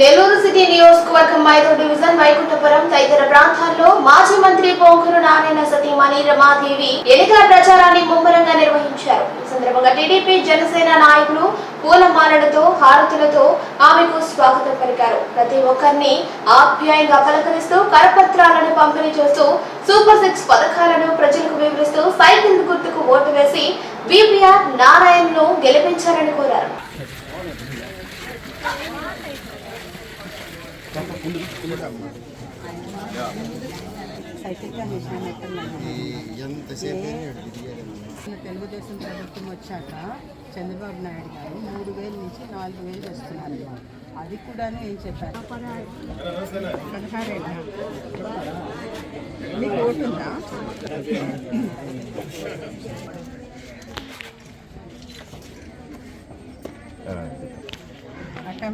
Nellore city నియోజకవర్గం ఐదో division Vaikunthapuram తదితర ప్రాంతాల్లో మాజీ మంత్రి పోంకురు నారాయణ సతీమణి రమాదేవి ఎన్నికల ప్రచారాన్ని ముమ్మరంగా నిర్వహించారు. ఈ సందర్భంగా టీడీపీ జనసేన నాయకులు పూలమాలలతో హారతులతో ఆమెకు స్వాగతం పలికారు. ప్రతి ఒక్కరిని ఆప్యాయంగా పలకరిస్తూ కరపత్రాలను పంపిణీ చేస్తూ సూపర్ సిక్స్ పథకాలను ప్రజలకు వివరిస్తూ సైకిల్ గుర్తుకు ఓటు వేసి విపిఆర్ నారాయణను గెలిపించాలని కోరారు. తెలుగుదేశం ప్రభుత్వం వచ్చాక చంద్రబాబు నాయుడు గారు మూడు వేలు నుంచి నాలుగు వేలు చేస్తున్నారు అది కూడాను ఏం చెప్పారు? పదహారేనా? మీకు ఓటు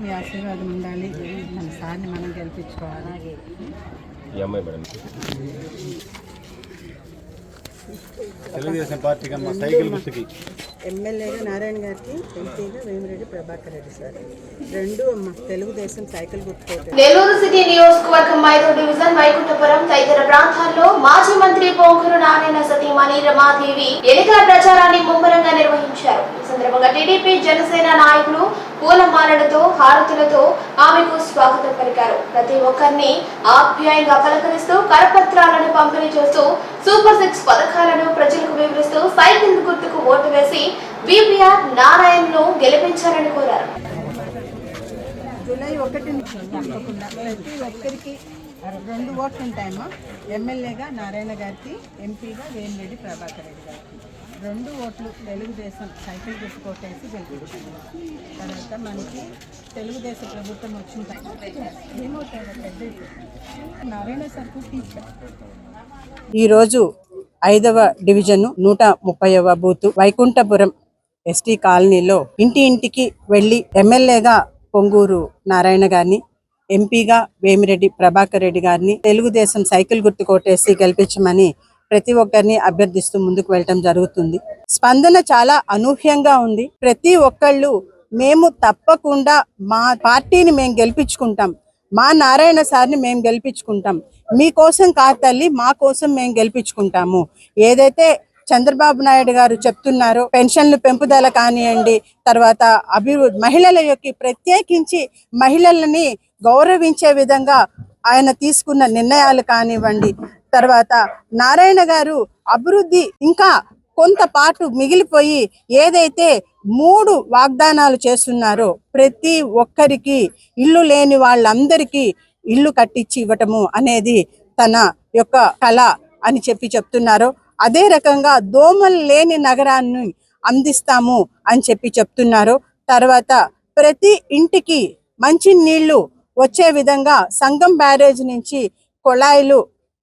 మీ ఆశీర్వాదం ఉండాలి. మన సార్ని మనం గెలిపించుకోవాలి. తెలుగుదేశం పార్టీకి అమ్మ సైకిల్ గుర్తుకి. ఎమ్మెల్యేగా నారాయణ గారికి ఎంపీగా వేమిరెడ్డి ప్రభాకర్ రెడ్డి సార్. రెండు అమ్మ తెలుగుదేశం సైకిల్ గుర్తుకోట నెల్లూరు సిటీ నియోజకవర్గం ఐదో డివిజన్ వైకుంఠపురం తదితర ప్రాంతాల్లో మాజీ మంత్రి పొంగూరు నారాయణ సతీమణి రమాదేవి ఎన్నికల ప్రచారాన్ని ముమ్మరంగా నిర్వహించారు. ఈ సందర్భంగా టీడీపీ జనసేన నాయకులు పూలమాలలతో హారతులతో ఆమెకు స్వాగతం పలికారు. ప్రతి ఒక్కరిని ఆప్యాయంగా పలకరిస్తూ కరపత్రాలను పంపిణీ చేస్తూ సూపర్ సిక్స్ పథకాలను ప్రజలకు వివరిస్తూ సైకిల్ గుర్తుకు ఓటు వేసి విపిఆర్ నారాయణను గెలిపించాలని కోరారు. జూలై ఒకటి నుంచి తప్పకుండా ప్రతి ఒక్కరికి రెండు ఓట్లు ఉంటాయమ్మా. ఎమ్మెల్యేగా నారాయణ గారికి ఎంపీగా వేమిరెడ్డి ప్రభాకర్ రెడ్డి గారికి. రెండు ఓట్లు తెలుగుదేశం సైకిల్ గుర్తుకోటేసి గెలిపించారు. తర్వాత మనకి తెలుగుదేశం ప్రభుత్వం వచ్చిన తర్వాత పెద్ద నారాయణ సర్కు ఈరోజు ఐదవ డివిజన్ నూట ముప్పైవ బూత్ వైకుంఠపురం ఎస్టీ కాలనీలో ఇంటి ఇంటికి వెళ్ళి ఎమ్మెల్యేగా పొంగూరు నారాయణ గారిని ఎంపీగా వేమిరెడ్డి ప్రభాకర్ రెడ్డి గారిని తెలుగుదేశం సైకిల్ గుర్తు కొట్టేసి గెలిపించమని ప్రతి ఒక్కరిని అభ్యర్థిస్తూ ముందుకు వెళ్ళటం జరుగుతుంది. స్పందన చాలా అనూహ్యంగా ఉంది. ప్రతి ఒక్కళ్ళు మేము తప్పకుండా మా పార్టీని మేము గెలిపించుకుంటాం. మా నారాయణ సార్ని మేము గెలిపించుకుంటాం. మీకోసం కాతల్లి తల్లి మా కోసం మేము గెలిపించుకుంటాము. ఏదైతే చంద్రబాబు నాయుడు గారు చెప్తున్నారో పెన్షన్లు పెంపుదల కానివ్వండి తర్వాత అభివృద్ధి మహిళల యొక్క ప్రత్యేకించి మహిళలని గౌరవించే విధంగా ఆయన తీసుకున్న నిర్ణయాలు కానివ్వండి తర్వాత నారాయణ గారు అభివృద్ధి ఇంకా కొంత పాటు మిగిలిపోయి ఏదైతే మూడు వాగ్దానాలు చేస్తున్నారో ప్రతి ఒక్కరికి ఇల్లు లేని వాళ్ళందరికీ ఇల్లు కట్టించి ఇవ్వటము అనేది తన యొక్క కళ అని చెప్పి చెప్తున్నారు. అదే రకంగా దోమలు లేని నగరాన్ని అందిస్తాము అని చెప్పి చెప్తున్నారు. తర్వాత ప్రతి ఇంటికి మంచి నీళ్ళు వచ్చే విధంగా సంగం బ్యారేజ్ నుంచి కుళాయిలు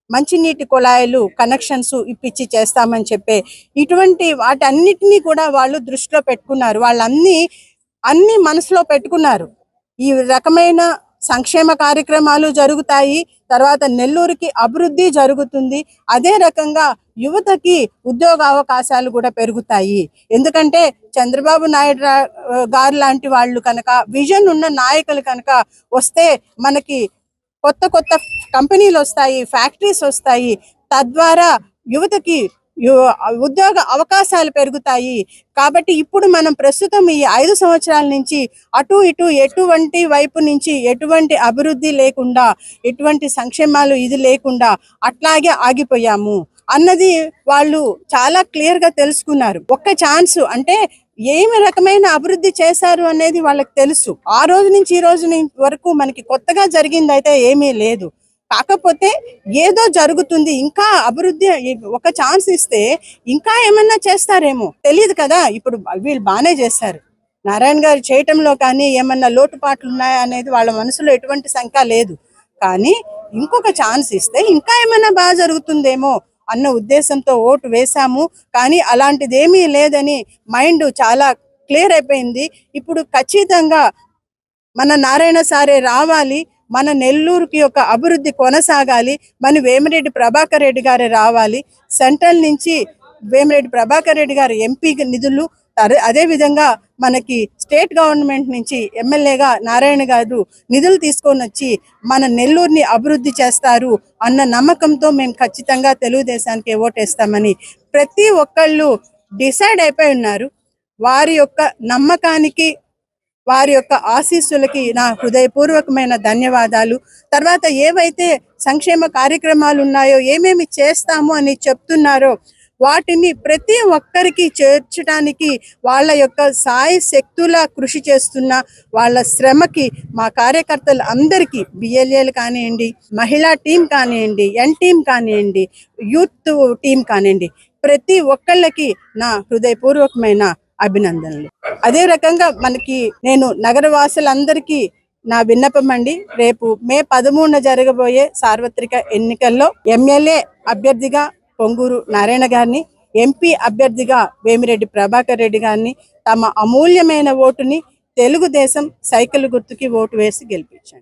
మంచినీటి కుళాయిలు కనెక్షన్స్ ఇప్పించి చేస్తామని చెప్పే ఇటువంటి వాటన్నిటినీ కూడా వాళ్ళు దృష్టిలో పెట్టుకున్నారు. వాళ్ళన్నీ అన్ని మనసులో పెట్టుకున్నారు. ఈ రకమైన సంక్షేమ కార్యక్రమాలు జరుగుతాయి తర్వాత నెల్లూరుకి అభివృద్ధి జరుగుతుంది. అదే రకంగా యువతకి ఉద్యోగ అవకాశాలు కూడా పెరుగుతాయి. ఎందుకంటే చంద్రబాబు నాయుడు గారు లాంటి వాళ్ళు కనుక విజన్ ఉన్న నాయకులు కనుక వస్తే మనకి కొత్త కొత్త కంపెనీలు వస్తాయి ఫ్యాక్టరీస్ వస్తాయి. తద్వారా యువతకి ఉద్యోగ అవకాశాలు పెరుగుతాయి. కాబట్టి ఇప్పుడు మనం ప్రస్తుతం ఈ ఐదు సంవత్సరాల నుంచి అటు ఇటు ఎటువంటి వైపు నుంచి ఎటువంటి అభివృద్ధి లేకుండా ఎటువంటి సంక్షేమాలు ఇది లేకుండా అట్లాగే ఆగిపోయాము. అన్నది వాళ్ళు చాలా క్లియర్గా తెలుసుకున్నారు. ఒక్క ఛాన్స్ అంటే ఏమి రకమైన అభివృద్ధి చేశారు అనేది వాళ్ళకి తెలుసు. ఆ రోజు నుంచి ఈ రోజు నుంచి వరకు మనకి కొత్తగా జరిగింది అయితే ఏమీ లేదు. కాకపోతే ఏదో జరుగుతుంది. ఇంకా అభివృద్ధి ఒక ఛాన్స్ ఇస్తే ఇంకా ఏమన్నా చేస్తారేమో. తెలియదు కదా. ఇప్పుడు వీళ్ళు బాగానే చేస్తారు నారాయణ గారు చేయటంలో కానీ ఏమన్నా లోటుపాట్లు ఉన్నాయా అనేది వాళ్ళ మనసులో ఎటువంటి శంక లేదు. కానీ ఇంకొక ఛాన్స్ ఇస్తే ఇంకా ఏమైనా బాగా జరుగుతుందేమో అన్న ఉద్దేశంతో ఓటు వేశాము. కానీ అలాంటిది ఏమీ లేదని మైండ్ చాలా క్లియర్ అయిపోయింది. ఇప్పుడు ఖచ్చితంగా మన నారాయణ సారే రావాలి. మన నెల్లూరుకి ఒక అభివృద్ధి కొనసాగాలి. మన వేమిరెడ్డి ప్రభాకర్ రెడ్డి గారే రావాలి. సెంట్రల్ నుంచి వేమిరెడ్డి ప్రభాకర్ రెడ్డి గారు ఎంపీ నిధులు అదేవిధంగా మనకి స్టేట్ గవర్నమెంట్ నుంచి ఎమ్మెల్యేగా నారాయణ గారు నిధులు తీసుకొని వచ్చి మన నెల్లూరుని అభివృద్ధి చేస్తారు అన్న నమ్మకంతో మేము ఖచ్చితంగా తెలుగుదేశానికి ఓటేస్తామని ప్రతి ఒక్కళ్ళు డిసైడ్ అయిపోయి ఉన్నారు. వారి యొక్క నమ్మకానికి వారి యొక్క ఆశీస్సులకి నా హృదయపూర్వకమైన ధన్యవాదాలు. తర్వాత ఏవైతే సంక్షేమ కార్యక్రమాలు ఉన్నాయో ఏమేమి చేస్తాము అని చెప్తున్నారో వాటిని ప్రతి ఒక్కరికి చేర్చడానికి వాళ్ళ యొక్క సాయి శక్తుల కృషి చేస్తున్న వాళ్ళ శ్రమకి మా కార్యకర్తలు అందరికీ బిఎల్ఏలు కానివ్వండి మహిళా టీం కానివ్వండి ఎన్ టీం కానివ్వండి యూత్ టీం కానివ్వండి ప్రతి ఒక్కళ్ళకి నా హృదయపూర్వకమైన అభినందనలు. అదే రకంగా మనకి నేను నగరవాసులందరికీ నా విన్నపం అండి. రేపు మే పదమూడున జరగబోయే సార్వత్రిక ఎన్నికల్లో ఎమ్మెల్యే అభ్యర్థిగా పొంగూరు నారాయణ గారిని ఎంపీ అభ్యర్థిగా వేమిరెడ్డి ప్రభాకర్ రెడ్డి గారిని తమ అమూల్యమైన ఓటుని తెలుగుదేశం సైకిల్ గుర్తుకి ఓటు వేసి గెలిపించారు.